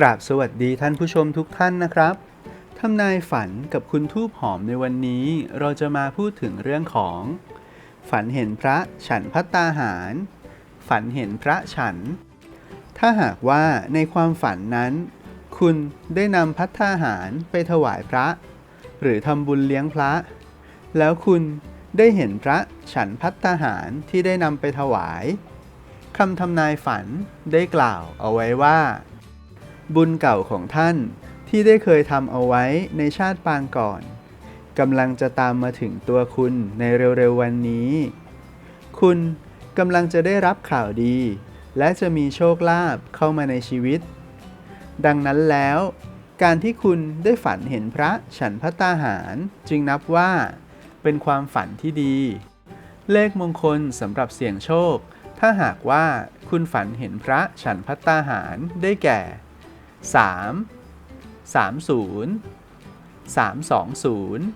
กราบสวัสดีท่านผู้ชมทุกท่านนะครับทำนายฝันกับคุณทูบหอมในวันนี้ เราจะมาพูดถึงเรื่องของ ฝันเห็นพระฉันพัตตาหาร ฝันเห็นพระฉัน ถ้าหากว่าในความฝันนั้น คุณได้นำพัตตาหารไปถวายพระ หรือทำบุญเลี้ยงพระ แล้วคุณได้เห็นพระฉันพัตตาหารที่ได้นำไปถวายคำทำนายฝันได้กล่าวเอาไว้ว่า บุญเก่าของท่านที่ได้เคยทำเอาไว้ในชาติปางก่อนกำลังจะตามมาถึงตัวคุณในเร็วๆวันนี้ คุณกำลังจะได้รับข่าวดี และจะมีโชคลาภเข้ามาในชีวิต ดังนั้นแล้ว การที่คุณได้ฝันเห็นพระฉันพัตตาหาร จึงนับว่า เป็นความฝันที่ดี เลขมงคลสำหรับเสี่ยงโชค ถ้าหากว่าคุณฝันเห็นพระฉันพัตตาหารได้แก่ 3 30 320